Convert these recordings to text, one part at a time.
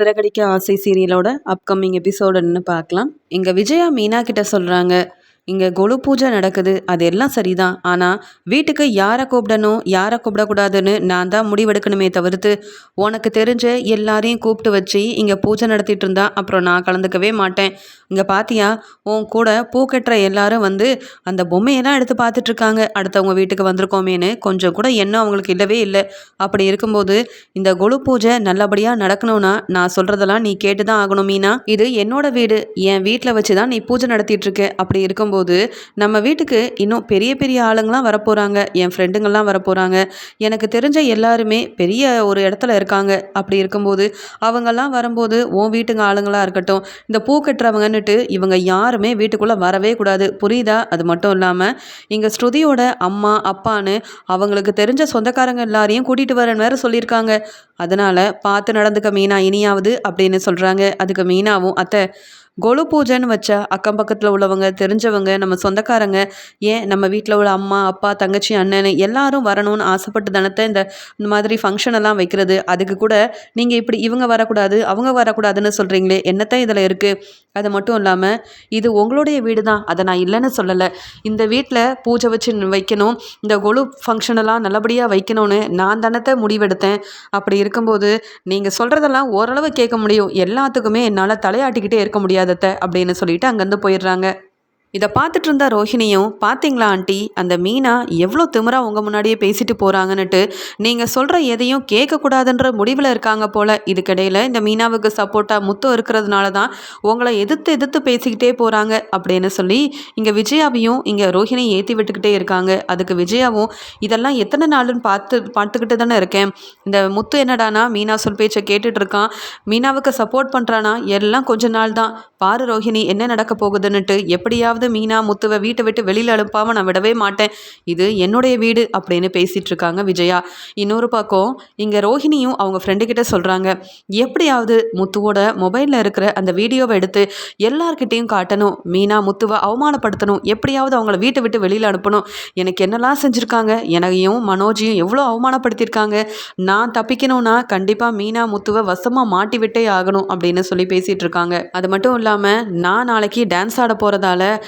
சிறகடிக்க ஆசை சீரியலோட அப்கமிங் எபிசோடுன்னு பார்க்கலாம். இங்கே விஜயா மீனா கிட்ட சொல்கிறாங்க இங்கே கொலு பூஜை நடக்குது. அது எல்லாம் சரிதான். ஆனால் வீட்டுக்கு யாரை கூப்பிடணும் யாரை கூப்பிடக்கூடாதுன்னு நான் தான் முடிவெடுக்கணுமே தவிர்த்து உனக்கு தெரிஞ்ச எல்லாரையும் கூப்பிட்டு வச்சு இங்கே பூஜை நடத்திட்டு இருந்தா அப்புறம் நான் கலந்துக்கவே மாட்டேன். இங்கே பாத்தியா உன் கூட பூ கட்டுற எல்லாரும் வந்து அந்த பொம்மையெல்லாம் எடுத்து பார்த்துட்டு இருக்காங்க. அடுத்தவங்க வீட்டுக்கு வந்திருக்கோமேன்னு கொஞ்சம் கூட எண்ணம் அவங்களுக்கு இல்லவே இல்லை. அப்படி இருக்கும்போது இந்த கொலு பூஜை நல்லபடியாக நடக்கணும்னா நான் சொல்கிறதெல்லாம் நீ கேட்டு தான் ஆகணும் மீனா. இது என்னோட வீடு. என் வீட்டில் வச்சு தான் நீ பூஜை நடத்திட்டு இருக்க. அப்படி இருக்கும்போது நம்ம வீட்டுக்கு இன்னும் பெரிய பெரிய ஆளுங்களாம் வரப்போகிறாங்க என் ஃப்ரெண்டுங்கள்லாம் வரப்போகிறாங்க எனக்கு தெரிஞ்ச எல்லாருமே பெரிய ஒரு இடத்துல இருக்காங்க. அப்படி இருக்கும்போது அவங்கெல்லாம் வரும்போது உன் வீட்டுங்க ஆளுங்களாக இருக்கட்டும். இந்த பூ கட்டுறவங்கன்னுட்டு இவங்க யாருமே வீட்டுக்குள்ளே வரவே கூடாது. புரியுதா? அது மட்டும் இல்லாமல் இங்கே ஸ்ருதியோட அம்மா அப்பான்னு அவங்களுக்கு தெரிஞ்ச சொந்தக்காரங்க எல்லாரையும் கூட்டிகிட்டு வரேன்னு வேறு சொல்லியிருக்காங்க. அதனால் பார்த்து நடந்துக்க மீனா இனியாவது அப்படின்னு சொல்கிறாங்க அதுக்கு மீனாவும் அத்தை கொலு பூஜைன்னு வச்சா அக்கம் பக்கத்தில் உள்ளவங்க தெரிஞ்சவங்க நம்ம சொந்தக்காரங்க ஏன் நம்ம வீட்டில் உள்ள அம்மா அப்பா தங்கச்சி அண்ணன் எல்லாரும் வரணும்னு ஆசைப்பட்டு தானத்தை இந்த இந்த மாதிரி ஃபங்க்ஷன் எல்லாம் வைக்கிறது. அதுக்கு கூட நீங்கள் இப்படி இவங்க வரக்கூடாது அவங்க வரக்கூடாதுன்னு சொல்கிறீங்களே என்னத்தான் இதில் இருக்குது அது மட்டும் இல்லாமல் இது உங்களுடைய வீடு தான் அதை நான் இல்லைன்னு சொல்லலை. இந்த வீட்டில் பூஜை வச்சு வைக்கணும் இந்த கொலு ஃபங்க்ஷனெல்லாம் நல்லபடியாக வைக்கணும்னு நான் தானத்தை முடிவெடுத்தேன். அப்படி இருக்கும்போது நீங்கள் சொல்கிறதெல்லாம் ஓரளவு கேட்க முடியும். எல்லாத்துக்குமே என்னால் தலையாட்டிக்கிட்டே இருக்க முடியாது. முடியாதத்த அப்படின்னு சொல்லிட்டு அங்கேருந்து போயிடுறாங்க. இதை பார்த்துட்டு இருந்த ரோஹிணியும் பார்த்தீங்களா ஆண்டி அந்த மீனா எவ்வளோ திமிரா உங்கள் முன்னாடியே பேசிட்டு போகிறாங்கன்னுட்டு நீங்கள் சொல்கிற எதையும் கேட்கக்கூடாதுன்ற முடிவில் இருக்காங்க போல். இதுக்கிடையில் இந்த மீனாவுக்கு சப்போர்ட்டாக முத்து இருக்கிறதுனால தான் உங்களை எதிர்த்து எதிர்த்து பேசிக்கிட்டே போகிறாங்க அப்படின்னு சொல்லி இங்கே விஜயாவையும் இங்கே ரோஹிணி ஏற்றி விட்டுக்கிட்டே இருக்காங்க. அதுக்கு விஜயாவும் இதெல்லாம் எத்தனை நாளுன்னு பார்த்து பார்த்துக்கிட்டு தானே இருக்கேன். இந்த முத்து என்னடானா மீனா சொல் பேச்சை கேட்டுட்டு இருக்கான் மீனாவுக்கு சப்போர்ட் பண்ணுறானா எல்லாம் கொஞ்ச நாள் தான் பாரு ரோஹிணி என்ன நடக்க போகுதுன்னுட்டு எப்படியாவது மீனா முத்துவை வீட்டை விட்டு வெளியில் அனுப்பாமல் நான் விடவே மாட்டேன். இது என்னுடைய வீடு அப்படின்னு பேசிகிட்டு இருக்காங்க விஜயா. இன்னொரு பக்கம் இங்கே ரோஹிணியும் அவங்க ஃப்ரெண்டு கிட்ட சொல்கிறாங்க எப்படியாவது முத்துவோட மொபைலில் இருக்கிற அந்த வீடியோவை எடுத்து எல்லார்கிட்டேயும் காட்டணும். மீனா முத்துவை அவமானப்படுத்தணும். எப்படியாவது அவங்கள வீட்டை விட்டு வெளியில் அனுப்பணும். எனக்கு என்னெல்லாம் செஞ்சுருக்காங்க? என்னையும் மனோஜையும் எவ்வளோ அவமானப்படுத்தியிருக்காங்க? நான் தப்பிக்கணும்னா கண்டிப்பாக மீனா முத்துவை வசமாக மாட்டி விட்டே ஆகணும் அப்படின்னு சொல்லி பேசிகிட்டு இருக்காங்க அது மட்டும் இல்லாமல் நான் நாளைக்கு டான்ஸ் ஆட போகிறதால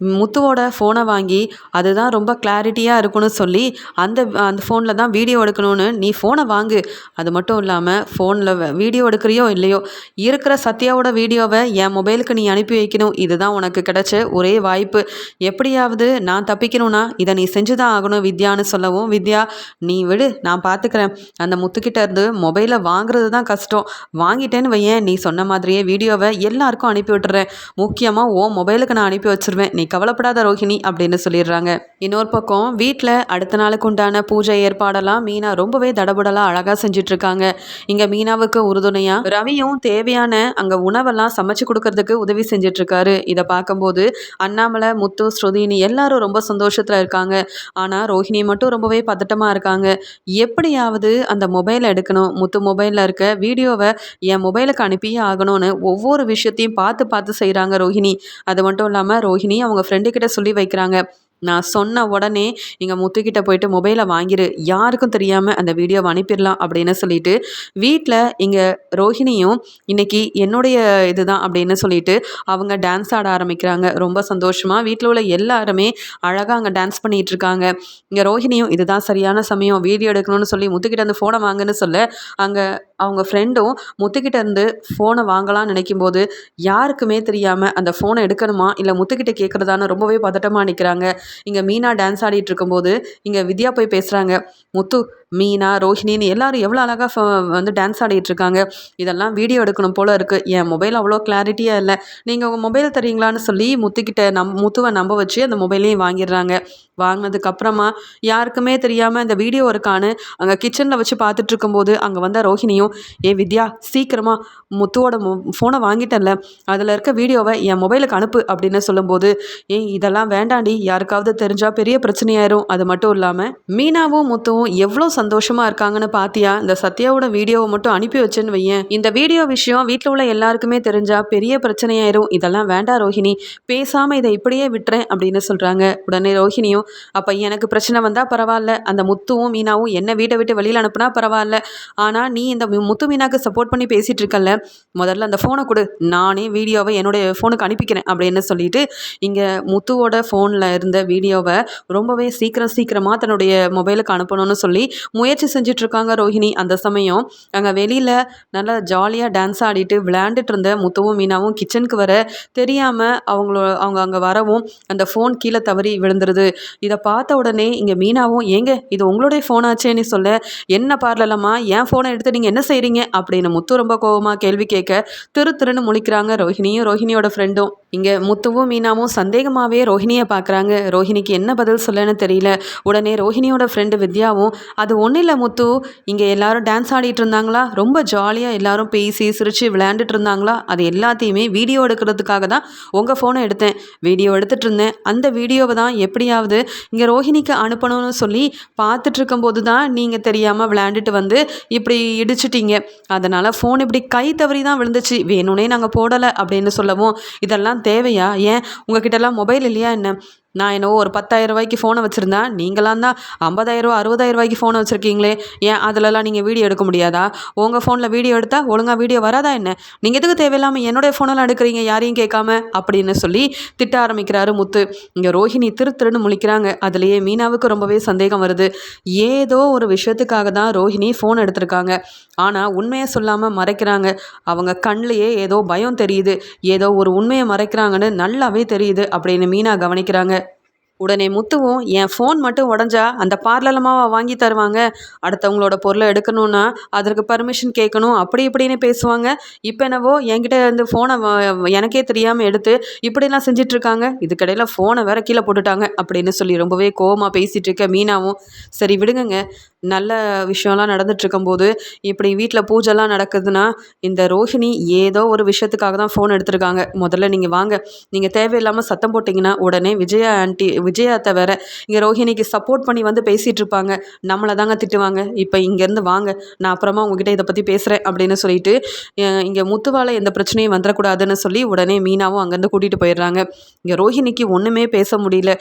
முத்துவோட ஃபோனை வாங்கி அதுதான் ரொம்ப கிளாரிட்டியாக இருக்கும்னு சொல்லி அந்த அந்த ஃபோனில் தான் வீடியோ எடுக்கணும்னு நீ ஃபோனை வாங்கு. அது மட்டும் இல்லாமல் ஃபோனில் வீடியோ எடுக்கிறியோ இல்லையோ இருக்கிற சத்யாவோட வீடியோவை என் மொபைலுக்கு நீ அனுப்பி வைக்கணும். இதுதான் உனக்கு கிடைச்ச ஒரே வாய்ப்பு. எப்படியாவது நான் தப்பிக்கணும்னா இதை நீ செஞ்சு தான் ஆகணும் வித்யான்னு சொல்லவும். வித்யா நீ விடு நான் பார்த்துக்கிறேன் அந்த முத்துக்கிட்ட இருந்து மொபைலை வாங்குறது தான் கஷ்டம். வாங்கிட்டேன்னு வையேன் நீ சொன்ன மாதிரியே வீடியோவை எல்லாருக்கும் அனுப்பி விட்டுறேன். முக்கியமாக உன் மொபைலுக்கு நான் அனுப்பி வச்சுருவேன். நீ கவலைப்படாத ரோஹிணி அப்படின்னு சொல்லிடுறாங்க. இன்னொரு பக்கம் வீட்டில் அடுத்த நாளுக்கு உண்டான பூஜை ஏற்பாடெல்லாம் மீனா ரொம்பவே தடபுடலாக அழகாக செஞ்சுட்டு இருக்காங்க இங்கே மீனாவுக்கு உறுதுணையாக ரவியும் தேவையான அங்கே உணவெல்லாம் சமைச்சு கொடுக்கறதுக்கு உதவி செஞ்சிட்ருக்காரு. இதை பார்க்கும்போது அண்ணாமலை முத்து ஸ்ருதினி எல்லாரும் ரொம்ப சந்தோஷத்தில் இருக்காங்க. ஆனால் ரோஹிணி மட்டும் ரொம்பவே பதட்டமாக இருக்காங்க. எப்படியாவது அந்த மொபைலை எடுக்கணும். முத்து மொபைலில் இருக்க வீடியோவை என் மொபைலுக்கு அனுப்பியே ஆகணும்னு ஒவ்வொரு விஷயத்தையும் பார்த்து பார்த்து செய்கிறாங்க ரோஹிணி. அது மட்டும் இல்லாமல் ரோஹிணி அவங்க ஃப்ரெண்டு கிட்ட சொல்லி வைக்கிறாங்க. நான் சொன்ன உடனே இங்கே முத்துக்கிட்ட போயிட்டு மொபைலை வாங்கிரு. யாருக்கும் தெரியாமல் அந்த வீடியோவை அனுப்பிடலாம் அப்படின்னு சொல்லிட்டு வீட்டில் இங்கே ரோஹிணியும் இன்னைக்கு என்னுடைய இதுதான் அப்படின்னு சொல்லிட்டு அவங்க டான்ஸ் ஆட ஆரம்பிக்கிறாங்க. ரொம்ப சந்தோஷமாக வீட்டில் உள்ள எல்லாருமே அழகாக அங்கே டான்ஸ் பண்ணிகிட்டு இருக்காங்க. இங்கே ரோஹிணியும் இதுதான் சரியான சமயம் வீடியோ எடுக்கணும்னு சொல்லி முத்துக்கிட்ட அந்த ஃபோனை வாங்குன்னு சொல்ல அங்கே அவங்க ஃப்ரெண்டும் முத்துக்கிட்ட இருந்து ஃபோனை வாங்கலாம்னு நினைக்கும் போது யாருக்குமே தெரியாமல் அந்த ஃபோனை எடுக்கணுமா? இல்லை முத்துக்கிட்ட கேட்குறதான்னு ரொம்பவே பதட்டமாக நிற்கிறாங்க இங்கே மீனா டான்ஸ் ஆடிட்டு இருக்கும்போது இங்கே வித்யா போய் பேசுகிறாங்க முத்து மீனா ரோஹிணின்னு எல்லாரும் எவ்வளோ அழகாக வந்து டான்ஸ் ஆடிட்டுருக்காங்க இதெல்லாம் வீடியோ எடுக்கணும் போல் இருக்குது என் மொபைல் அவ்வளோ கிளாரிட்டியாக இல்லை. நீங்கள் உங்கள் மொபைல் தரீங்களான்னு சொல்லி முத்துக்கிட்ட நம் முத்துவை நம்ப வச்சு அந்த மொபைலையும் வாங்கிடுறாங்க. வாங்கினதுக்கப்புறமா யாருக்குமே தெரியாமல் இந்த வீடியோ இருக்கான்னு அங்கே கிச்சனில் வச்சு பார்த்துட்டு இருக்கும்போது அங்கே வந்த ரோஹிணியும் ஏ வித்யா சீக்கிரமாக முத்துவோட மொ ஃபோனை வாங்கிட்டேன்ல. அதில் இருக்க வீடியோவை என் மொபைலுக்கு அனுப்பு அப்படின்னு சொல்லும்போது ஏய் இதெல்லாம் வேண்டாண்டி. யாருக்காவது தெரிஞ்சால் பெரிய பிரச்சனையாயிரும். அது மட்டும் இல்லாமல் மீனாவும் முத்துவும் எவ்வளோ சந்தோஷமாக இருக்காங்கன்னு பார்த்தியா இந்த சத்யாவோட வீடியோவை மட்டும் அனுப்பி வச்சேன்னு வையேன். இந்த வீடியோ விஷயம் வீட்டில் உள்ள எல்லாருக்குமே தெரிஞ்சா பெரிய பிரச்சனையாயிரும். இதெல்லாம் வேண்டாம் ரோஹிணி. பேசாமல் இதை இப்படியே விட்டுறேன் அப்படின்னு சொல்கிறாங்க உடனே ரோஹிணியும் அப்போ எனக்கு பிரச்சனை வந்தால் பரவாயில்ல. அந்த முத்துவும் மீனாவும் என்ன வீட்டை விட்டு வெளியில் அனுப்புனா பரவாயில்ல. ஆனால் நீ இந்த முத்து மீனாக்கு சப்போர்ட் பண்ணி பேசிகிட்டு இருக்கல்ல முதல்ல அந்த ஃபோனை கொடு. நானே வீடியோவை என்னுடைய ஃபோனுக்கு அனுப்பிக்கிறேன் அப்படின்னு சொல்லிட்டு இங்கே முத்துவோட ஃபோனில் இருந்த வீடியோவை ரொம்பவே சீக்கிரம் சீக்கிரமாக தன்னுடைய மொபைலுக்கு அனுப்பணும்னு சொல்லி முயற்சி செஞ்சிட்ருக்காங்க ரோஹிணி அந்த சமயம். அங்கே வெளியில் நல்லா ஜாலியாக டான்ஸ் ஆடிட்டு விளையாண்டுட்டு இருந்த முத்துவும் மீனாவும் கிச்சனுக்கு வர தெரியாமல் அவங்களோ அவங்க அங்கே வரவும் அந்த ஃபோன் கீழே தவறி விழுந்துருது. இதை பார்த்த உடனே இங்கே மீனாவும் ஏங்க இது உங்களுடைய ஃபோன் ஆச்சேன்னு சொல்ல என்ன பார்லலம்மா? என் ஃபோனை எடுத்து நீங்கள் என்ன செய்கிறீங்க அப்படின்னு முத்து ரொம்ப கோவமாக கேள்வி கேட்க திரு திருன்னு முழிக்கிறாங்க ரோஹிணியும் ரோஹிணியோட ஃப்ரெண்டும் இங்கே முத்துவும் மீனாவும் சந்தேகமாகவே ரோஹிணியை பார்க்குறாங்க. ரோஹிணிக்கு என்ன பதில் சொல்லன்னு தெரியல. உடனே ரோஹிணியோட ஃப்ரெண்டு வித்யாவும் அது ஒன்றும் இல்லை முத்து. இங்கே எல்லாரும் டான்ஸ் ஆடிட்டு இருந்தாங்களா? ரொம்ப ஜாலியாக எல்லாரும் பேசி சிரித்து விளையாண்டுட்டு இருந்தாங்களா? அது எல்லாத்தையுமே வீடியோ எடுக்கிறதுக்காக தான் உங்கள் ஃபோனை எடுத்தேன். வீடியோ எடுத்துகிட்டு இருந்தேன். அந்த வீடியோவை தான் எப்படியாவது இங்கே ரோஹிணிக்கு அனுப்பணும்னு சொல்லி பார்த்துட்டு இருக்கும்போது தான் நீங்கள் தெரியாமல் விளையாண்டுட்டு வந்து இப்படி இடிச்சிட்டீங்க. அதனால் ஃபோன் இப்படி கை தவறி தான் விழுந்துச்சு. வேணும்னே நாங்கள் போடலை அப்படின்னு சொல்லவும் இதெல்லாம் தேவையா? ஏன்? உங்ககிட்டலாம் மொபைல் இல்லையா என்ன? நான் என்னவோ ஒரு பத்தாயிரம் ரூபாய்க்கு ஃபோனை வச்சுருந்தேன். நீங்களாம் தான் ஐம்பதாயிரம் ரூபா அறுபதாயிரம் ரூபாய்க்கு ஃபோனை வச்சுருக்கீங்களே. ஏன் அதிலலாம் நீங்கள் வீடியோ எடுக்க முடியாதா? உங்கள் ஃபோனில் வீடியோ எடுத்தால் ஒழுங்காக வீடியோ வராதா என்ன? நீங்கள் எதுக்கு தேவையில்லாமல் என்னுடைய ஃபோனெல்லாம் எடுக்கிறீங்க? யாரையும் கேட்காம? அப்படின்னு சொல்லி திட்ட ஆரம்பிக்கிறாரு முத்து. இங்கே ரோஹிணி திரு திருன்னு முழிக்கிறாங்க. அதுலேயே மீனாவுக்கு ரொம்பவே சந்தேகம் வருது. ஏதோ ஒரு விஷயத்துக்காக தான் ரோஹிணி ஃபோன் எடுத்திருக்காங்க. ஆனால் உண்மையை சொல்லாமல் மறைக்கிறாங்க. அவங்க கண்ணிலேயே ஏதோ பயம் தெரியுது. ஏதோ ஒரு உண்மையை மறைக்கிறாங்கன்னு நல்லாவே தெரியுது அப்படின்னு மீனா கவனிக்கிறாங்க. உடனே முத்துவும் என் ஃபோன் மட்டும் உடஞ்சா அந்த பார்லலமாவை வாங்கி தருவாங்க? அடுத்தவங்களோட பொருளை எடுக்கணும்னா அதற்கு பர்மிஷன் கேட்கணும்? அப்படி இப்படின்னு பேசுவாங்க. இப்போ என்னவோ என்கிட்ட வந்து ஃபோனை எனக்கே தெரியாமல் எடுத்து இப்படிலாம் செஞ்சிட்ருக்காங்க. இதுக்கடையில் ஃபோனை வேற கீழே போட்டுட்டாங்க அப்படின்னு சொல்லி ரொம்பவே கோவமாக பேசிகிட்டு இருக்க மீனாவும். சரி விடுங்கங்க. நல்ல விஷயம்லாம் நடந்துட்டுருக்கும்போது இப்படி வீட்டில் பூஜைலாம் நடக்குதுன்னா இந்த ரோஹிணி ஏதோ ஒரு விஷயத்துக்காக தான் ஃபோன் எடுத்திருக்காங்க. முதல்ல நீங்கள் வாங்க. நீங்கள் தேவையில்லாமல் சத்தம் போட்டிங்கன்னா உடனே விஜயா ஆண்டி விஜயாத்தை வேற இங்கே ரோஹிணிக்கு சப்போர்ட் பண்ணி வந்து பேசிகிட்டு இருப்பாங்க நம்மளை தாங்க திட்டுவாங்க. இப்போ இங்கேருந்து வாங்க. நான் அப்புறமா உங்ககிட்ட இதை பற்றி பேசுகிறேன் அப்படின்னு சொல்லிட்டு இங்கே முத்துவால எந்த பிரச்சனையும் வந்துடக்கூடாதுன்னு சொல்லி உடனே மீனாவும் அங்கேருந்து கூட்டிகிட்டு போயிடுறாங்க. இங்கே ரோஹிணிக்கு ஒன்றுமே பேச முடியல.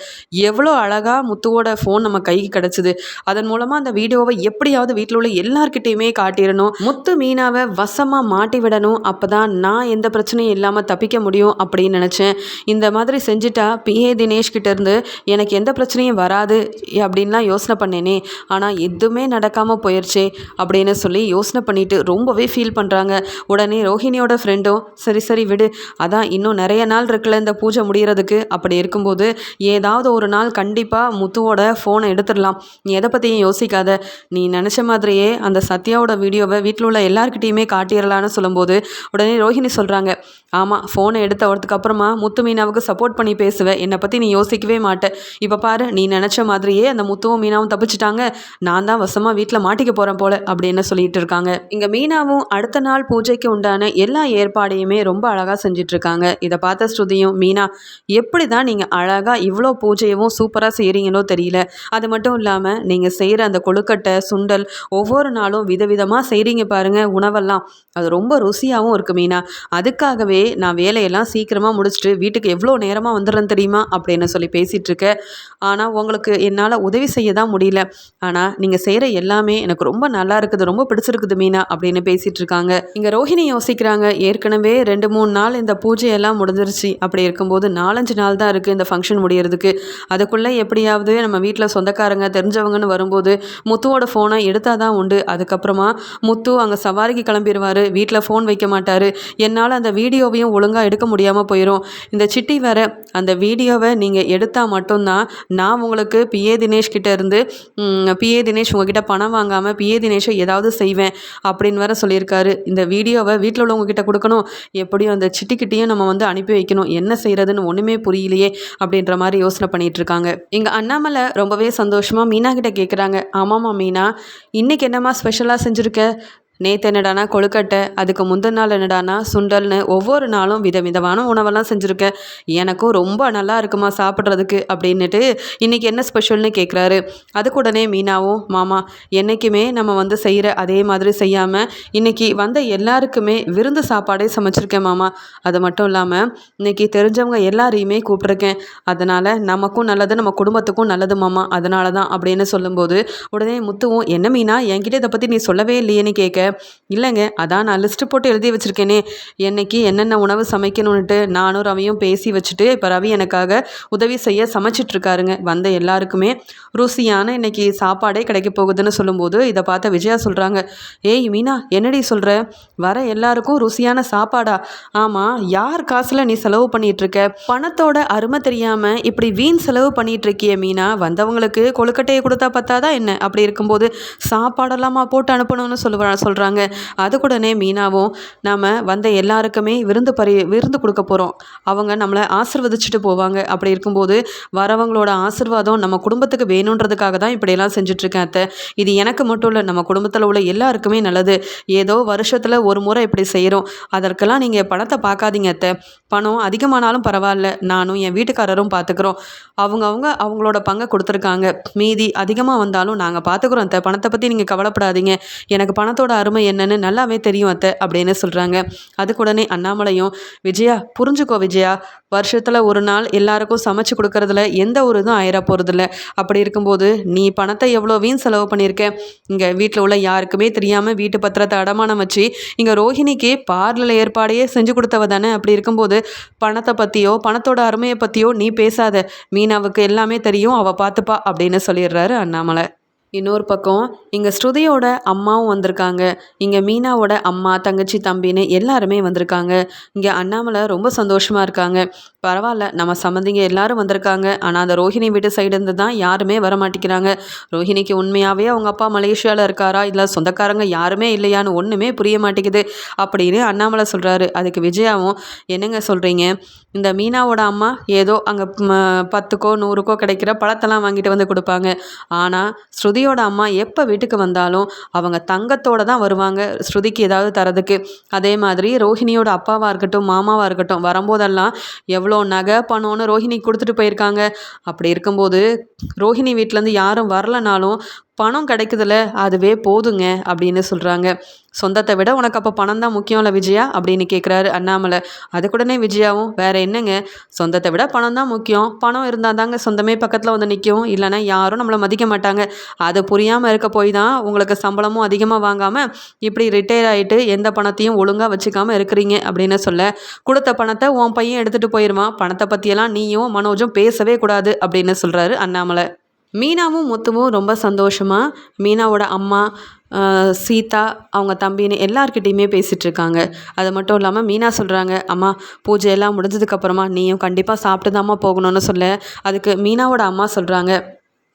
எவ்வளோ அழகாக முத்துவோட ஃபோன் நம்ம கைக்கு கிடச்சிது. அதன் மூலமாக அந்த வீடு வீடியோவை எப்படியாவது வீட்டில் உள்ள எல்லார்கிட்டையுமே காட்டிடணும். முத்து மீனாவை வசமாக மாட்டி விடணும். அப்போ தான் நான் எந்த பிரச்சனையும் இல்லாமல் தப்பிக்க முடியும் அப்படின்னு நினச்சேன். இந்த மாதிரி செஞ்சுட்டா பிஏ தினேஷ் கிட்டேருந்து எனக்கு எந்த பிரச்சனையும் வராது அப்படின்லாம் யோசனை பண்ணேனே. ஆனால் எதுவுமே நடக்காமல் போயிடுச்சே அப்படின்னு சொல்லி யோசனை பண்ணிட்டு ரொம்பவே ஃபீல் பண்ணுறாங்க உடனே ரோஹிணியோட ஃப்ரெண்டும் சரி சரி விடு. அதான் இன்னும் நிறைய நாள் இருக்குல்ல இந்த பூஜை முடிகிறதுக்கு அப்படி இருக்கும்போது ஏதாவது ஒரு நாள் கண்டிப்பாக முத்துவோட ஃபோனை எடுத்துடலாம். நீ எதை பற்றியும் யோசிக்காத. நீ நினச்ச மாதிரியே அந்த சத்யாவோட வீடியோவை வீட்டில் உள்ள எல்லாருக்கிட்டேயுமே காட்டிடலான்னு சொல்லும்போது உடனே ரோஹிணி சொல்கிறாங்க ஆமாம் ஃபோனை எடுத்த வரதுக்கு அப்புறமா முத்து மீனாவுக்கு சப்போர்ட் பண்ணி பேசுவேன் என்னை பற்றி நீ யோசிக்கவே மாட்டேன் இப்போ பாரு நீ நினச்ச மாதிரியே அந்த முத்துவும் மீனாவும் தப்பிச்சிட்டாங்க. நான் தான் வசமாக வீட்டில் மாட்டிக்க போகிறேன் போல அப்படின்னு சொல்லிட்டு இருக்காங்க. இங்கே மீனாவும் அடுத்த நாள் பூஜைக்கு உண்டான எல்லா ஏற்பாடையுமே ரொம்ப அழகாக செஞ்சிட்ருக்காங்க இதை பார்த்த ஸ்ருதியும் மீனா எப்படி தான் நீங்கள் அழகாக இவ்வளோ பூஜையவும் சூப்பராக செய்கிறீங்களோ தெரியல. அது மட்டும் இல்லாமல் நீங்கள் செய்கிற அந்த கொழுக்க கொழுக்கட்டை சுண்டல் ஒவ்வொரு நாளும் விதவிதமாக செய்கிறீங்க பாருங்கள் உணவெல்லாம். அது ரொம்ப ருசியாகவும் இருக்குது மீனா. அதுக்காகவே நான் வேலையெல்லாம் சீக்கிரமாக முடிச்சுட்டு வீட்டுக்கு எவ்வளோ நேரமாக வந்துடுறேன் தெரியுமா? அப்படின்னு சொல்லி பேசிகிட்ருக்கேன் ஆனால் உங்களுக்கு என்னால் உதவி செய்ய தான் முடியல. ஆனால் நீங்கள் செய்கிற எல்லாமே எனக்கு ரொம்ப நல்லா இருக்குது ரொம்ப பிடிச்சிருக்குது மீனா அப்படின்னு பேசிகிட்டு இருக்காங்க இங்கே ரோஹிணி யோசிக்கிறாங்க ஏற்கனவே ரெண்டு மூணு நாள் இந்த பூஜையெல்லாம் முடிஞ்சிருச்சு. அப்படி இருக்கும்போது நாலஞ்சு நாள் தான் இருக்குது இந்த ஃபங்க்ஷன் முடியறதுக்கு. அதுக்குள்ளே எப்படியாவது நம்ம வீட்டில் சொந்தக்காரங்க தெரிஞ்சவங்கன்னு வரும்போது முத்துவோட ஃபோனை எடுத்தால் தான் உண்டு. அதுக்கப்புறமா முத்து அங்கே சவாரிக்கு கிளம்பிடுவார் வீட்டில் ஃபோன் வைக்க மாட்டார். என்னால் அந்த வீடியோவையும் ஒழுங்காக எடுக்க முடியாமல் போயிடும் இந்த சிட்டி வேற அந்த வீடியோவை நீங்கள் எடுத்தால் மட்டும்தான் நான் உங்களுக்கு பிஏ தினேஷ் கிட்ட இருந்து பிஏ தினேஷ் உங்ககிட்ட பணம் வாங்காமல் பிஏ தினேஷை ஏதாவது செய்வேன் அப்படின்னு வேற சொல்லியிருக்காரு. இந்த வீடியோவை வீட்டில் உள்ளவங்ககிட்ட கொடுக்கணும். எப்படியும் அந்த சிட்டிக்கிட்டையும் நம்ம வந்து அனுப்பி வைக்கணும். என்ன செய்கிறதுன்னு ஒன்றுமே புரியலையே அப்படின்ற மாதிரி யோசனை பண்ணிகிட்டு இருக்காங்க. இங்கே அண்ணாமலை ரொம்பவே சந்தோஷமாக மீனா கிட்ட கேட்குறாங்க ஆமாம் மீனா. இன்னைக்கு என்னம்மா ஸ்பெஷலாக செஞ்சுருக்க? நேற்று என்னடானா கொழுக்கட்டை அதுக்கு முந்தின நாள் என்னடானா சுண்டல்னு ஒவ்வொரு நாளும் விதவிதமான உணவெல்லாம் செஞ்சுருக்கேன் எனக்கும் ரொம்ப நல்லா இருக்குமா சாப்பிட்றதுக்கு அப்படின்னுட்டு இன்றைக்கி என்ன ஸ்பெஷல்னு கேட்குறாரு அதுக்கு உடனே மீனாவும் மாமா என்றைக்குமே நம்ம வந்து செய்கிற அதே மாதிரி செய்யாமல் இன்றைக்கி வந்த எல்லாருக்குமே விருந்து சாப்பாடே சமைச்சிருக்கேன் மாமா. அது மட்டும் இல்லாமல் இன்றைக்கி தெரிஞ்சவங்க எல்லாரையுமே கூப்பிட்ருக்கேன் அதனால் நமக்கும் நல்லது நம்ம குடும்பத்துக்கும் நல்லது மாமா. அதனால தான் அப்படின்னு சொல்லும்போது உடனே முத்துவும் என்ன மீனா? என்கிட்ட இதை பற்றி நீ சொல்லவே இல்லையேன்னு கேட்க இல்லைங்க அதான் நான் லிஸ்ட்டு போட்டு எழுதி வச்சுருக்கேனே. என்னைக்கு என்னென்ன உணவு சமைக்கணுன்ட்டு நானும் ரவியும் பேசி வச்சுட்டு இப்போ ரவி எனக்காக உதவி செய்ய சமைச்சிட்ருக்காருங்க. வந்த எல்லாருக்குமே ருசியான இன்னைக்கு சாப்பாடே கிடைக்க போகுதுன்னு சொல்லும்போது இதை பார்த்த விஜயா சொல்கிறாங்க ஏய் மீனா என்னடி சொல்கிற வர எல்லாருக்கும் ருசியான சாப்பாடா? ஆமாம் யார் காசில் நீ செலவு பண்ணிகிட்ருக்க பணத்தோட அருமை தெரியாமல் இப்படி வீண் செலவு பண்ணிகிட்ருக்கிய மீனா வந்தவங்களுக்கு கொழுக்கட்டையை கொடுத்தா பார்த்தாதான் என்ன? அப்படி இருக்கும்போது சாப்பாடெல்லாமா போட்டு அனுப்பணும்னு சொல்லுவாங்க சொல்கிறாங்க அது கூடனே மீனாவும் நாம் வந்த எல்லாருக்குமே விருந்து பரி விருந்து கொடுக்க போகிறோம் அவங்க நம்மளை ஆசிர்வதிச்சுட்டு போவாங்க. அப்படி இருக்கும்போது வரவங்களோட ஆசிர்வாதம் நம்ம குடும்பத்துக்கு வேணுன்றதுக்காக தான் இப்படியெல்லாம் செஞ்சிட்ருக்கேன் அத்தை. இது எனக்கு மட்டும் இல்லை நம்ம குடும்பத்தில் உள்ள எல்லாருக்குமே நல்லது. ஏதோ வருஷத்தில் ஒரு முறை இப்படி செய்கிறோம் அதற்கெல்லாம் நீங்கள் பணத்தை பார்க்காதீங்க அத்தை. பணம் அதிகமானாலும் பரவாயில்ல. நானும் என் வீட்டுக்காரரும் பார்த்துக்குறோம் அவங்கவுங்க அவங்களோட பங்கை கொடுத்துருக்காங்க. மீதி அதிகமாக வந்தாலும் நாங்கள் பார்த்துக்குறோம் அத்தை. பணத்தை பற்றி நீங்கள் கவலைப்படாதீங்க. எனக்கு பணத்தோட அருமை என்னன்னு நல்லாவே தெரியும் அத்தை அப்படின்னு சொல்கிறாங்க அதுக்கு உடனே அண்ணாமலையும் விஜயா புரிஞ்சுக்கோ விஜயா வருஷத்தில் ஒரு நாள் எல்லாருக்கும் சமைச்சு கொடுக்கறதுல எந்த ஒரு இதுவும் ஆயிர போகிறதில்ல அப்படி இருக்கும்போது நீ பணத்தை எவ்வளோ வீண் செலவு பண்ணியிருக்க? இங்கே வீட்டில் உள்ள யாருக்குமே தெரியாமல் வீட்டு பத்திரத்தை அடமானம் வச்சு இங்கே ரோஹிணிக்கு பார்லர் ஏற்பாடையே செஞ்சு கொடுத்தவ தானே? அப்படி இருக்கும்போது பணத்தை பற்றியோ பணத்தோட அருமையை பற்றியோ நீ பேசாத. மீனாவுக்கு எல்லாமே தெரியும் அவள் பார்த்துப்பா அப்படின்னு சொல்லிடுறாரு அண்ணாமலை. இன்னொரு பக்கம் இங்கே ஸ்ருதியோட அம்மாவும் வந்திருக்காங்க. இங்கே மீனாவோட அம்மா தங்கச்சி தம்பின்னு எல்லாருமே வந்திருக்காங்க. இங்கே அண்ணாமலை ரொம்ப சந்தோஷமாக இருக்காங்க. பரவாயில்ல நம்ம சம்மந்திங்க எல்லாரும் வந்திருக்காங்க. ஆனால் அந்த ரோஹிணி வீட்டு சைடு இருந்து தான் யாருமே வர மாட்டேங்கிறாங்க. ரோஹிணிக்கு உண்மையாகவே அவங்க அப்பா மலேசியாவில் இருக்காரா? இல்லை சொந்தக்காரங்க யாருமே இல்லையான்னு ஒன்றுமே புரிய மாட்டேங்குது அப்படின்னு அண்ணாமலை சொல்கிறாரு அதுக்கு விஜயாவும் என்னங்க சொல்கிறீங்க இந்த மீனாவோட அம்மா ஏதோ அங்கே பத்துக்கோ நூறுக்கோ கிடைக்கிற பழத்தெல்லாம் வாங்கிட்டு வந்து கொடுப்பாங்க. ஆனால் ஸ்ருதியோட அம்மா எப்போ வீட்டுக்கு வந்தாலும் அவங்க தங்கத்தோடு தான் வருவாங்க ஸ்ருதிக்கு ஏதாவது தரதுக்கு. அதே மாதிரி ரோஹிணியோட அப்பாவாக இருக்கட்டும் மாமாவாக இருக்கட்டும் வரும்போதெல்லாம் எவ்வளோ நகை பணம்னு ரோஹிணி கொடுத்துட்டு போயிருக்காங்க. அப்படி இருக்கும்போது ரோஹிணி வீட்டிலேருந்து யாரும் வரலனாலும் பணம் கிடைக்குதுல அதுவே போதுங்க அப்படின்னு சொல்கிறாங்க சொந்தத்தை விட உனக்கு அப்போ பணம் தான் முக்கியம் இல்லை விஜயா? அப்படின்னு கேட்குறாரு அண்ணாமலை. அதுக்குடனே விஜயாவும் வேற என்னங்க? சொந்தத்தை விட பணம் தான் முக்கியம். பணம் இருந்தால் தாங்க சொந்தமே பக்கத்தில் வந்து நிற்கும் இல்லைனா யாரும் நம்மளை மதிக்க மாட்டாங்க. அதை புரியாமல் இருக்க போய் தான் உங்களுக்கு சம்பளமும் அதிகமாக வாங்காமல் இப்படி ரிட்டையர் ஆகிட்டு எந்த பணத்தையும் ஒழுங்காக வச்சுக்காமல் இருக்கிறீங்க அப்படின்னு சொல்ல. கொடுத்த பணத்தை உன் பையன் எடுத்துகிட்டு போயிடுவான் பணத்தை பற்றியெல்லாம் நீயும் மனோஜும் பேசவே கூடாது அப்படின்னு சொல்கிறாரு அண்ணாமலை. மீனாவும் முத்துவும் ரொம்ப சந்தோஷமாக மீனாவோட அம்மா சீதா அவங்க தம்பின்னு எல்லார்கிட்டேயுமே பேசிகிட்ருக்காங்க அது மட்டும் இல்லாமல் மீனா சொல்கிறாங்க அம்மா பூஜையெல்லாம் முடிஞ்சதுக்கப்புறமா நீயும் கண்டிப்பாக சாப்பிட்டு தாம்மா போகணும்னு சொல்ல. அதுக்கு மீனாவோட அம்மா சொல்கிறாங்க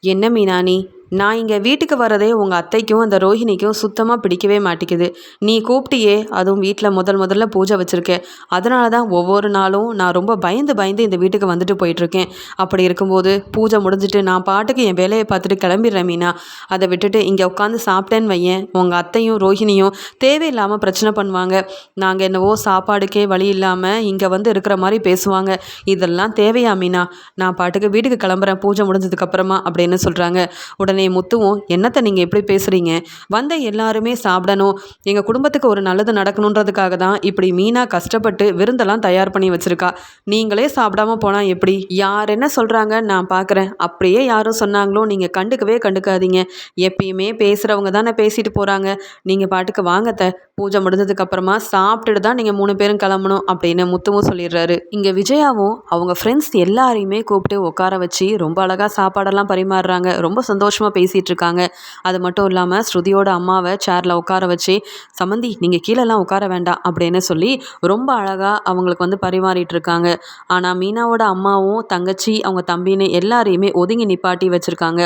என்ன மீனா நீ? நான் இங்கே வீட்டுக்கு வரதே உங்கள் அத்தைக்கும் அந்த ரோஹிணிக்கும் சுத்தமாக பிடிக்கவே மாட்டேங்குது. நீ கூப்பிட்டியே அதுவும் வீட்டில் முதல் முதல்ல பூஜை வச்சுருக்கேன் அதனால தான் ஒவ்வொரு நாளும் நான் ரொம்ப பயந்து பயந்து இந்த வீட்டுக்கு வந்துட்டு போயிட்டுருக்கேன். அப்படி இருக்கும்போது பூஜை முடிஞ்சுட்டு நான் பாட்டுக்கு என் வேலையை பார்த்துட்டு கிளம்பிடுறேன் மீனா. அதை விட்டுட்டு இங்கே உட்காந்து சாப்பிட்டேன்னு வையேன். உங்கள் அத்தையும் ரோஹிணியும் தேவையில்லாமல் பிரச்சனை பண்ணுவாங்க. நாங்கள் என்னவோ சாப்பாடுக்கே வழி இல்லாமல் இங்கே வந்து இருக்கிற மாதிரி பேசுவாங்க. இதெல்லாம் தேவையா மீனா? நான் பாட்டுக்கு வீட்டுக்கு கிளம்புறேன் பூஜை முடிஞ்சதுக்கப்புறமா அப்படின்னு சொல்கிறாங்க உடனே உடனே முத்துவும் என்னத்தை நீங்கள் எப்படி பேசுகிறீங்க வந்த எல்லாருமே சாப்பிடணும். எங்கள் குடும்பத்துக்கு ஒரு நல்லது நடக்கணுன்றதுக்காக தான் இப்படி மீனாக கஷ்டப்பட்டு விருந்தெல்லாம் தயார் பண்ணி வச்சுருக்கா. நீங்களே சாப்பிடாம போனால் எப்படி? யார் என்ன சொல்கிறாங்க நான் பார்க்குறேன் அப்படியே யாரும் சொன்னாங்களோ நீங்கள் கண்டுக்கவே கண்டுக்காதீங்க. எப்பயுமே பேசுகிறவங்க தானே பேசிட்டு போகிறாங்க நீங்கள் பாட்டுக்கு வாங்கத்த பூஜை முடிஞ்சதுக்கப்புறமா சாப்பிட்டுட்டு தான் நீங்கள் மூணு பேரும் கிளம்பணும் அப்படின்னு முத்துவும் சொல்லிடுறாரு. இங்கே விஜயாவும் அவங்க ஃப்ரெண்ட்ஸ் எல்லாரையுமே கூப்பிட்டு உட்கார வச்சு ரொம்ப அழகாக சாப்பாடெல்லாம் பரிமாறுறாங்க. ரொம்ப சந்தோஷமாக சந்தோஷமாக பேசிகிட்டு இருக்காங்க. அது மட்டும் இல்லாமல் ஸ்ருதியோட அம்மாவை சேரில் உட்கார வச்சு சம்மந்தி நீங்கள் கீழெல்லாம் உட்கார வேண்டாம் அப்படின்னு சொல்லி ரொம்ப அழகாக அவங்களுக்கு வந்து பரிமாறிட்டு இருக்காங்க. ஆனால் மீனாவோட அம்மாவும் தங்கச்சி அவங்க தம்பின்னு எல்லாரையுமே ஒதுங்கி நிப்பாட்டி வச்சுருக்காங்க.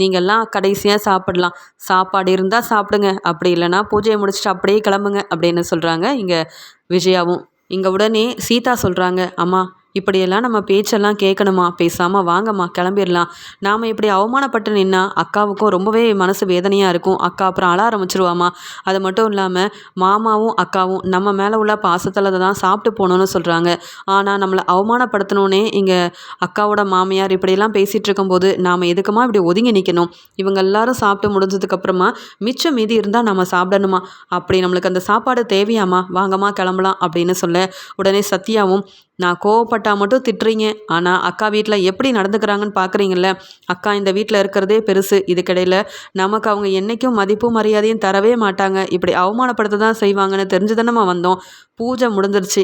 நீங்கள்லாம் கடைசியாக சாப்பிடலாம். சாப்பாடு இருந்தால் சாப்பிடுங்க. அப்படி இல்லைனா பூஜையை முடிச்சுட்டு அப்படியே கிளம்புங்க அப்படின்னு சொல்கிறாங்க இங்கே விஜயாவும். இங்கே உடனே சீதா சொல்கிறாங்க அம்மா இப்படியெல்லாம் நம்ம பேச்செல்லாம் கேட்கணுமா? பேசாமல் வாங்கம்மா கிளம்பிடலாம் நாம் இப்படி அவமானப்பட்டு நின்னா அக்காவுக்கும் ரொம்பவே மனசு வேதனையாக இருக்கும். அக்கா அப்புறம் அழ ஆரம்பிச்சிருவாமா அது மட்டும் இல்லாமல் மாமாவும் அக்காவும் நம்ம மேலே உள்ள பாசத்தில் தான் சாப்பிட்டு போகணுன்னு சொல்கிறாங்க ஆனால் நம்மளை அவமானப்படுத்தணுன்னே இங்கே அக்காவோட மாமியார் இப்படியெல்லாம் பேசிகிட்டு இருக்கும்போது நாம் எதுக்குமா இப்படி ஒதுங்கி நிற்கணும் இவங்க எல்லாரும் சாப்பிட்டு முடிஞ்சதுக்கப்புறமா மிச்சம் மீதி இருந்தால் நம்ம சாப்பிடணுமா? அப்படி நம்மளுக்கு அந்த சாப்பாடு தேவையாமா வாங்கம்மா கிளம்பலாம் அப்படின்னு சொல்ல உடனே சத்யாவும் நான் கோவப்பட்டால் மட்டும் திட்டுறீங்க. ஆனால் அக்கா வீட்டில் எப்படி நடந்துக்கிறாங்கன்னு பார்க்குறீங்கள அக்கா இந்த வீட்டில் இருக்கிறதே பெருசு. இதுக்கிடையில் நமக்கு அவங்க என்றைக்கும் மதிப்பும் மரியாதையும் தரவே மாட்டாங்க. இப்படி அவமானப்படுத்த தான் செய்வாங்கன்னு தெரிஞ்சு தானே வந்தோம். பூஜை முடிஞ்சிருச்சு.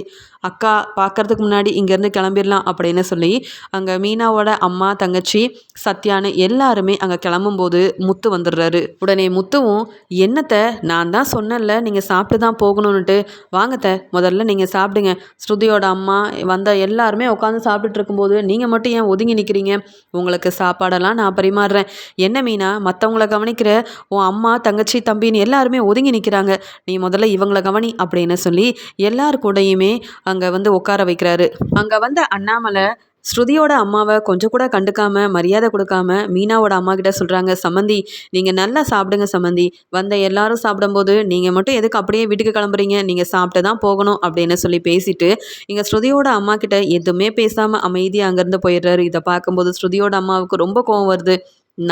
அக்கா பார்க்கறதுக்கு முன்னாடி இங்கேருந்து கிளம்பிடலாம் அப்படின்னு சொல்லி அங்கே மீனாவோட அம்மா தங்கச்சி சத்யானு எல்லாருமே அங்கே கிளம்பும்போது முத்து வந்துடுறாரு. உடனே முத்துவும் என்னத்தை நான் தான் சொன்னேன்ல நீங்கள் சாப்பிட்டு தான் போகணும்னுட்டு வாங்கத்த முதல்ல நீங்கள் சாப்பிடுங்க. ஸ்ருதியோட அம்மா வந்த எல்லாருமே உட்காந்து சாப்பிட்டுட்டு இருக்கும்போது நீங்கள் மட்டும் ஏன் ஒதுங்கி நிற்கிறீங்க உங்களுக்கு சாப்பாடெல்லாம் நான் பரிமாறுறேன். என்ன மீனா மற்றவங்கள கவனிக்கிற உன் அம்மா தங்கச்சி தம்பின்னு எல்லாருமே ஒதுங்கி நிற்கிறாங்க நீ முதல்ல இவங்களை கவனி அப்படின்னு சொல்லி எல்லார் கூடயுமே அங்கே வந்து உட்கார வைக்கிறாரு. அங்கே வந்த அண்ணாமலை ஸ்ருதியோட அம்மாவை கொஞ்சம் கூட கண்டுக்காம மரியாதை கொடுக்காம மீனாவோட அம்மா கிட்ட சொல்கிறாங்க சம்மந்தி நீங்கள் நல்லா சாப்பிடுங்க சம்மந்தி வந்த எல்லாரும் சாப்பிடும்போது நீங்கள் மட்டும் எதுக்கு அப்படியே வீட்டுக்கு கிளம்புறீங்க? நீங்கள் சாப்பிட்டு தான் போகணும் அப்படின்னு சொல்லி பேசிட்டு இங்கே ஸ்ருதியோட அம்மா கிட்ட எதுவுமே பேசாமல் அமைதியாக அங்கேருந்து போயிடுறாரு. இதை பார்க்கும்போது ஸ்ருதியோட அம்மாவுக்கு ரொம்ப கோவம் வருது.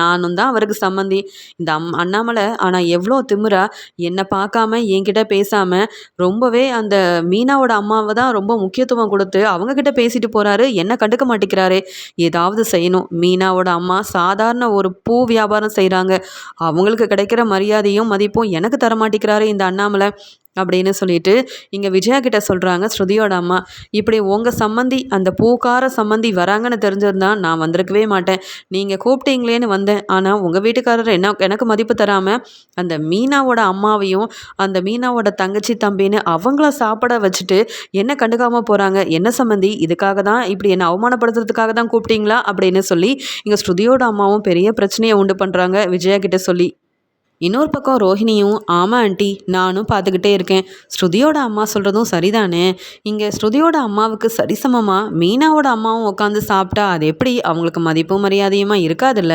நானும் தான் அவருக்கு சம்மந்தி. இந்த அம் அண்ணாமலை ஆனால் எவ்வளோ திமிரா என்னை பார்க்காம என்கிட்ட பேசாமல் ரொம்பவே அந்த மீனாவோட அம்மாவை தான் ரொம்ப முக்கியத்துவம் கொடுத்து அவங்கக்கிட்ட பேசிட்டு போகிறாரு என்ன கண்டுக்க மாட்டேங்கிறாரே. ஏதாவது செய்யணும். மீனாவோட அம்மா சாதாரண ஒரு பூ வியாபாரம் செய்கிறாங்க அவங்களுக்கு கிடைக்கிற மரியாதையும் மதிப்பும் எனக்கு தர மாட்டேங்கிறாரு இந்த அண்ணாமலை. அப்படின்னு சொல்லிட்டு இங்கே விஜயா கிட்ட சொல்கிறாங்க ஸ்ருதியோட அம்மா இப்படி உங்கள் சம்மந்தி அந்த பூக்கார சம்மந்தி வராங்கன்னு தெரிஞ்சிருந்தா நான் வந்திருக்கவே மாட்டேன். நீங்கள் கூப்பிட்டீங்களேன்னு வந்தேன். ஆனால் உங்கள் வீட்டுக்காரர் என்ன எனக்கு மதிப்பு தராமல் அந்த மீனாவோட அம்மாவையும் அந்த மீனாவோட தங்கச்சி தம்பின்னு அவங்கள சாப்பிட வச்சுட்டு என்ன கண்டுக்காமல் போகிறாங்க என்ன சம்மந்தி இதுக்காக தான் இப்படி என்னை அவமானப்படுத்துறதுக்காக தான் கூப்பிட்டீங்களா? அப்படின்னு சொல்லி இங்கே ஸ்ருதியோட அம்மாவும் பெரிய பிரச்சனையை உண்டு பண்ணுறாங்க விஜயா கிட்ட சொல்லி. இன்னொரு பக்கம் ரோஹிணியும் ஆமாம் ஆண்டி நானும் பார்த்துக்கிட்டே இருக்கேன். ஸ்ருதியோட அம்மா சொல்கிறதும் சரிதானே? இங்கே ஸ்ருதியோட அம்மாவுக்கு சரிசமமாக மீனாவோட அம்மாவும் உட்காந்து சாப்பிட்டா அது எப்படி? அவங்களுக்கு மதிப்பும் மரியாதையுமா இருக்காதுல்ல?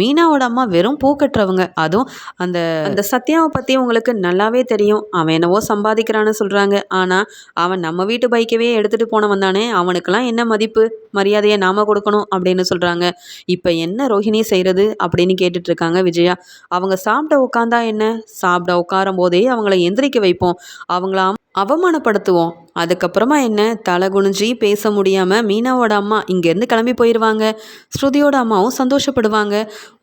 மீனாவோட அம்மா வெறும் பூ கட்டுறவங்க. அதுவும் அந்த அந்த சத்யாவை பற்றி உங்களுக்கு நல்லாவே தெரியும். அவன் என்னவோ சம்பாதிக்கிறான்னு சொல்கிறாங்க ஆனால் அவன் நம்ம வீட்டு பைக்கவே எடுத்துகிட்டு போனவன் தானே? அவனுக்கெல்லாம் என்ன மதிப்பு? மரியாதையை நாம் கொடுக்கணும் அப்படின்னு சொல்கிறாங்க இப்போ என்ன ரோஹிணி செய்கிறது அப்படின்னு கேட்டுட்ருக்காங்க விஜயா. அவங்க சாப்பிட்டு சாப்பிட உட்காந்தா என்ன? சாப்பிட உட்காரும் போதே அவங்கள எந்திரிக்க வைப்போம். அவங்களாம் அவமானப்படுத்துவோம். அதுக்கப்புறமா என்ன? தலை குனிஞ்சி பேச முடியாமல் மீனாவோட அம்மா இங்கேருந்து கிளம்பி போயிடுவாங்க ஸ்ருதியோட அம்மாவும் சந்தோஷப்படுவாங்க.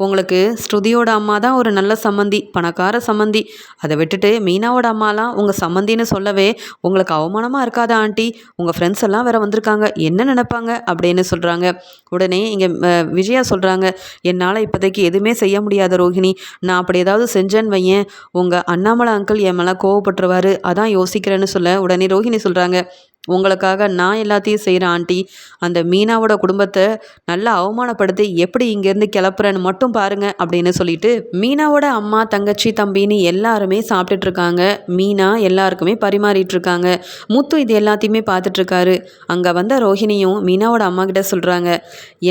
உங்களுக்கு ஸ்ருதியோட அம்மா தான் ஒரு நல்ல சம்மந்தி பணக்கார சம்மந்தி அதை விட்டுட்டு மீனாவோட அம்மாலாம் உங்கள் சம்மந்தின்னு சொல்லவே உங்களுக்கு அவமானமாக இருக்காதா ஆண்டி? உங்கள் ஃப்ரெண்ட்ஸ் எல்லாம் வேறு வந்திருக்காங்க. என்ன நினைப்பாங்க? அப்படின்னு சொல்கிறாங்க உடனே இங்கே விஜயா சொல்கிறாங்க என்னால் இப்போதைக்கு எதுவுமே செய்ய முடியாத ரோஹிணி. நான் அப்படி ஏதாவது செஞ்சேன்னு வையேன். உங்கள் அண்ணாமலை அங்கிள் என் மேலே கோவப்பட்டுருவார். அதான் யோசிக்கிறேன் இல்லைன்னு சொல்ல உடனே ரோஹிணி சொல்கிறாங்க உங்களுக்காக நான் எல்லாத்தையும் செய்கிறேன் ஆண்டி. அந்த மீனாவோட குடும்பத்தை நல்லா அவமானப்படுத்தி எப்படி இங்கேருந்து கிளப்புறேன்னு மட்டும் பாருங்க அப்படின்னு சொல்லிட்டு மீனாவோட அம்மா தங்கச்சி தம்பின்னு எல்லாருமே சாப்பிட்டுட்ருக்காங்க மீனா எல்லாருக்குமே பரிமாறிட்டு இருக்காங்க. முத்து இது எல்லாத்தையுமே பார்த்துட்ருக்காரு அங்கே வந்த ரோஹிணியும் மீனாவோட அம்மா கிட்ட சொல்கிறாங்க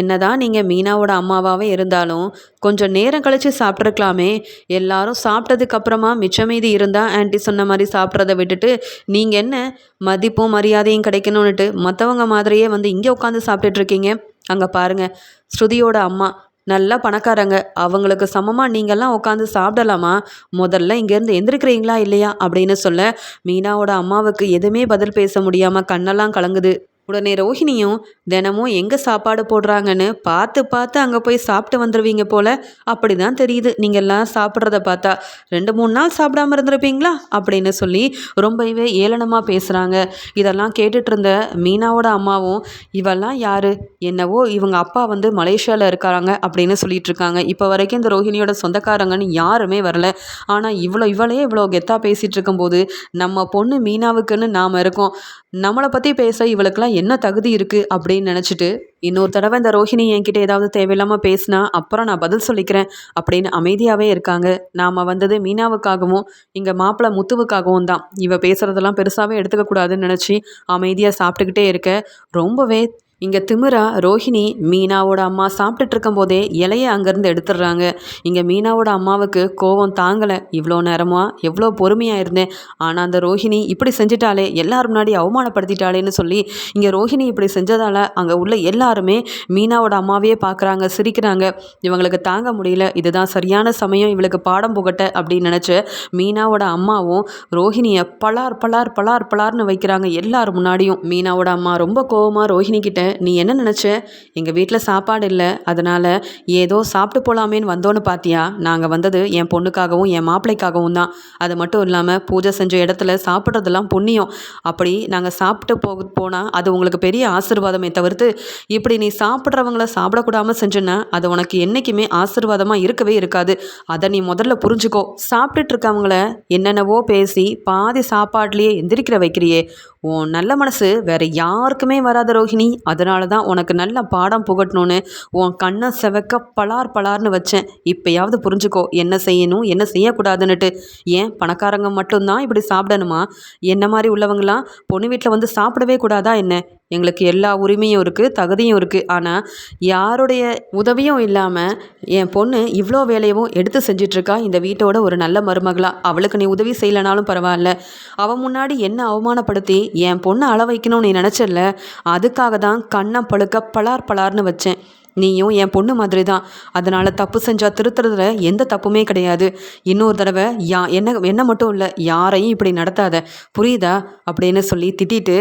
என்னதான் நீங்கள் மீனாவோட அம்மாவாகவே இருந்தாலும் கொஞ்சம் நேரம் கழித்து சாப்பிட்ருக்கலாமே எல்லாரும் சாப்பிட்டதுக்கு அப்புறமா மிச்சமீதி இருந்தால் ஆன்ட்டி சொன்ன மாதிரி சாப்பிட்றத விட்டுட்டு நீங்கள் என்ன? மதிப்பும் மரியாதையும் கிடைக்கணும்னுட்டு மற்றவங்க மாதிரியே வந்து இங்கே உட்காந்து சாப்பிட்டுட்ருக்கீங்க அங்கே பாருங்கள் ஸ்ருதியோட அம்மா நல்லா பணக்காரங்க. அவங்களுக்கு சமமாக நீங்கள்லாம் உட்காந்து சாப்பிடலாமா? முதல்ல இங்கேருந்து எந்திருக்கிறீங்களா இல்லையா? அப்படின்னு சொல்ல மீனாவோட அம்மாவுக்கு எதுவுமே பதில் பேச முடியாமல் கண்ணெல்லாம் கலங்குது. உடனே ரோஹிணியும் தினமும் எங்கே சாப்பாடு போடுறாங்கன்னு பார்த்து பார்த்து அங்கே போய் சாப்பிட்டு வந்துடுவீங்க போல். அப்படி தான் தெரியுது. நீங்கள்லாம் சாப்பிட்றத பார்த்தா ரெண்டு மூணு நாள் சாப்பிடாம இருந்திருப்பீங்களா? அப்படின்னு சொல்லி ரொம்பவே ஏளனமாக பேசுகிறாங்க இதெல்லாம் கேட்டுட்டு இருந்த மீனாவோட அம்மாவும் இவெல்லாம் யார்? என்னவோ இவங்க அப்பா வந்து மலேசியாவில் இருக்காங்க. அப்படின்னு சொல்லிட்டு இருக்காங்க. இப்போ வரைக்கும் இந்த ரோஹிணியோட சொந்தக்காரங்கன்னு யாருமே வரல. ஆனால் இவ்வளோ இவளே இவ்வளோ கெத்தாக பேசிகிட்டு இருக்கும்போது நம்ம பொண்ணு மீனாவுக்குன்னு நாம் இருக்கோம். நம்மளை பற்றி பேச இவளுக்கெல்லாம் என்ன தகுதி இருக்குது அப்படின்னு நினச்சிட்டு இன்னொரு தடவை இந்த ரோஹிணி என்கிட்ட ஏதாவது தேவையில்லாமல் பேசினா அப்புறம் நான் பதில் சொல்லிக்கிறேன் அப்படின்னு அமைதியாகவே இருக்காங்க. நாம் வந்தது மீனாவுக்காகவும் இங்கே மாப்பிள்ளை முத்துவுக்காகவும் தான். இவ பேசுகிறதெல்லாம் பெருசாகவே எடுத்துக்கக்கூடாதுன்னு நினச்சி அமைதியாக சாப்பிட்டுக்கிட்டே இருக்க. ரொம்பவே இங்கே திமிரா ரோஹிணி மீனாவோட அம்மா சாப்பிட்டுட்டு இருக்கும்போதே இலைய அங்கேருந்து எடுத்துடுறாங்க. இங்கே மீனாவோட அம்மாவுக்கு கோவம் தாங்கலை. இவ்வளோ நேரமா எவ்வளோ பொறுமையாக இருந்தேன். ஆனால் அந்த ரோஹிணி இப்படி செஞ்சிட்டாலே எல்லாரும் முன்னாடி அவமானப்படுத்திட்டாளேன்னு சொல்லி இங்கே ரோஹிணி இப்படி செஞ்சதால் அங்கே உள்ள எல்லாருமே மீனாவோட அம்மாவையே பார்க்குறாங்க சிரிக்கிறாங்க. இவங்களுக்கு தாங்க முடியல. இதுதான் சரியான சமயம் இவளுக்கு பாடம் புகட்ட அப்படின்னு நினச்ச மீனாவோட அம்மாவும் ரோஹிணியை பலார் பலார் பலார் பலார்னு வைக்கிறாங்க எல்லார் முன்னாடியும். மீனாவோட அம்மா ரொம்ப கோவமாக ரோஹிணி கிட்ட நீ என்ன நினச்ச? எங்கள் வீட்டில் சாப்பாடு இல்லை. அதனால் ஏதோ சாப்பிட்டு போகலாமேன்னு வந்தோன்னு பார்த்தியா நாங்கள் வந்தது என் பொண்ணுக்காகவும் என் மாப்பிள்ளைக்காகவும் தான். அது மட்டும் இல்லாமல் பூஜை செஞ்ச இடத்துல சாப்பிட்றதெல்லாம் புண்ணியம். அப்படி நாங்கள் சாப்பிட்டு போக போனால் அது உங்களுக்கு பெரிய ஆசீர்வாதமே தவிர்த்து இப்படி நீ சாப்பிட்றவங்கள சாப்பிடக்கூடாமல் செஞ்சேன்னா அது உனக்கு என்றைக்குமே ஆசீர்வாதமாக இருக்கவே இருக்காது. அதை நீ முதல்ல புரிஞ்சுக்கோ. சாப்பிட்டுட்டு இருக்கவங்கள என்னென்னவோ பேசி பாதி சாப்பாட்லேயே எந்திரிக்கிற வைக்கிறியே. உன் நல்ல மனசு வேற யாருக்குமே வராத ரோஹிணி. அதனால தான் உனக்கு நல்ல பாடம் புகட்டணும்னு உன் கண்ணை செவக்க பலார் பலார்னு வச்சேன். இப்போயாவது புரிஞ்சுக்கோ என்ன செய்யணும் என்ன செய்யக்கூடாதுன்னுட்டு. ஏன்? பணக்காரங்க மட்டும்தான் இப்படி சாப்பிடணுமா? என்ன மாதிரி உள்ளவங்களாம் பொண்ணு வீட்டில் வந்து சாப்பிடவே கூடாதா என்ன? எங்களுக்கு எல்லா உரிமையும் இருக்குது தகுதியும் இருக்குது ஆனால் யாருடைய உதவியும் இல்லாமல் என் பொண்ணு இவ்வளோ வேலையவும் எடுத்து செஞ்சிட்ருக்கா இந்த வீட்டோட ஒரு நல்ல மருமகளாக அவளுக்கு நீ உதவி செய்யலைனாலும் பரவாயில்ல. அவன் முன்னாடி என்ன அவமானப்படுத்தி என் பொண்ணை அள வைக்கணும்னு நீ நினச்சல அதுக்காக தான் கண்ணை பழுக்க பலார் பலார்னு வச்சேன். நீயும் என் பொண்ணு மாதிரி தான் அதனால் தப்பு செஞ்சால் திருத்துறதுல எந்த தப்புமே கிடையாது. இன்னொரு தடவை யா என்ன என்ன மட்டும் இல்லை யாரையும் இப்படி நடத்தாத. புரியுதா? அப்படின்னு சொல்லி திட்டிட்டு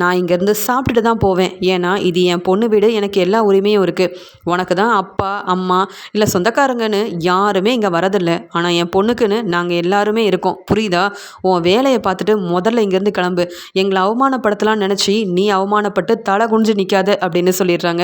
நான் இங்கேருந்து சாப்பிட்டுட்டு தான் போவேன். ஏன்னா இது என் பொண்ணு வீடு எனக்கு எல்லா உரிமையும் இருக்குது உனக்கு தான் அப்பா அம்மா இல்லை சொந்தக்காரங்கன்னு யாருமே இங்கே வரதில்லை. ஆனால் என் பொண்ணுக்குன்னு நாங்கள் எல்லாருமே இருக்கோம். புரியுதா? உன் வேலையை பார்த்துட்டு முதல்ல இங்கேருந்து கிளம்பு. எங்களை அவமானப்படுத்தலாம்னு நினச்சி நீ அவமானப்பட்டு தலை குனிஞ்சு நிற்காத அப்படின்னு சொல்லிடுறாங்க.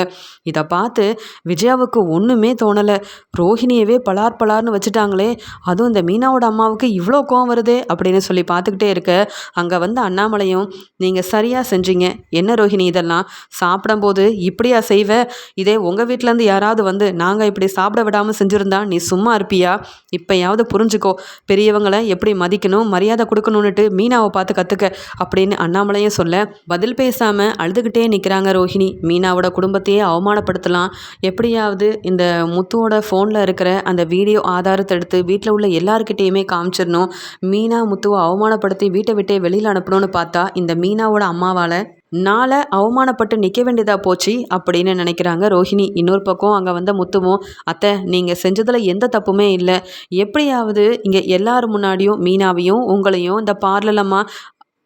இதை பார்த்து விஜயாவுக்கு ஒன்றுமே தோணலை. ரோஹிணியவே பலார் பலார்னு வச்சுட்டாங்களே அதுவும் இந்த மீனாவோட அம்மாவுக்கு இவ்வளோ கோவம் வருதே அப்படின்னு சொல்லி பார்த்துக்கிட்டே இருக்க அங்கே வந்து அண்ணாமலையும் நீங்கள் சரியாக செஞ்சீங்க. என்ன ரோஹிணி இதெல்லாம்? சாப்பிடும்போது இப்படியா செய்வ? இதே உங்கள் வீட்டிலேருந்து யாராவது வந்து நாங்கள் இப்படி சாப்பிட விடாமல் செஞ்சுருந்தா நீ சும்மா இருப்பியா? இப்போயாவது புரிஞ்சுக்கோ. பெரியவங்களை எப்படி மதிக்கணும்? மரியாதை கொடுக்கணுன்னுட்டு மீனாவை பார்த்து கற்றுக்க அப்படின்னு அண்ணாமலையும் சொல்ல. பதில் பேசாமல் அழுதுகிட்டே நிற்கிறாங்க ரோஹிணி. மீனாவோட குடும்பத்தையே அவமானப்படுத்தலாம். எப்படியாவது இந்த முத்துவோட ஃபோனில் இருக்கிற அந்த வீடியோ ஆதாரத்தை எடுத்து வீட்டில் உள்ள எல்லாருக்கிட்டேயுமே காமிச்சிடணும். மீனா முத்துவை அவமானப்படுத்தி வீட்டை விட்டே வெளியில் அனுப்பணும்னு பார்த்தா இந்த மீனாவோட அம்மாவால் நாளை அவமானப்பட்டு நிற்க வேண்டியதாக போச்சு அப்படின்னு நினைக்கிறாங்க ரோஹிணி. இன்னொரு பக்கம் அங்கே வந்த முத்துவும் அத்தை நீங்கள் செஞ்சதில் எந்த தப்புமே இல்லை. எப்படியாவது இங்கே எல்லார் முன்னாடியும் மீனாவையும் உங்களையும் இந்த பார்லலம்மா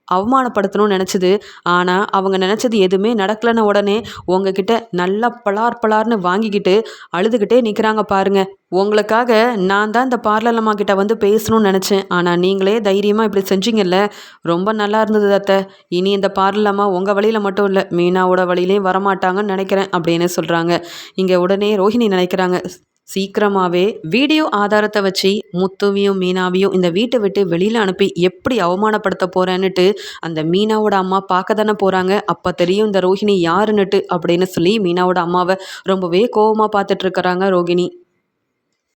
அவமானப்படுத்தணும்னு நினச்சிது. ஆனால் அவங்க நினச்சது எதுவுமே நடக்கலைன்ன உடனே உங்ககிட்ட நல்லா பலார் பலார்னு வாங்கிக்கிட்டு அழுதுகிட்டே நிற்கிறாங்க பாருங்கள் உங்களுக்காக நான் தான் இந்த பார்லர் கிட்ட வந்து பேசணும்னு நினச்சேன். ஆனால் நீங்களே தைரியமாக இப்படி செஞ்சீங்கல்ல. ரொம்ப நல்லா இருந்தது அத்தை. இனி இந்த பார்லர் உங்கள் வழியில் மட்டும் இல்லை மீனாவோட வழியிலையும் வரமாட்டாங்கன்னு நினைக்கிறேன் அப்படின்னு சொல்கிறாங்க இங்கே உடனே ரோஹிணி நினைக்கிறாங்க. சீக்கிரமாகவே வீடியோ ஆதாரத்தை வச்சு முத்துவையும் மீனாவையும் இந்த வீட்டை விட்டு வெளியில் அனுப்பி எப்படி அவமானப்படுத்த போகிறேன்னுட்டு அந்த மீனாவோட அம்மா பார்க்க தானே போகிறாங்க அப்போ தெரியும் இந்த ரோஹிணி யாருன்னுட்டு அப்படின்னு சொல்லி மீனாவோட அம்மாவை ரொம்பவே கோபமாக பார்த்துட்ருக்குறாங்க ரோகிணி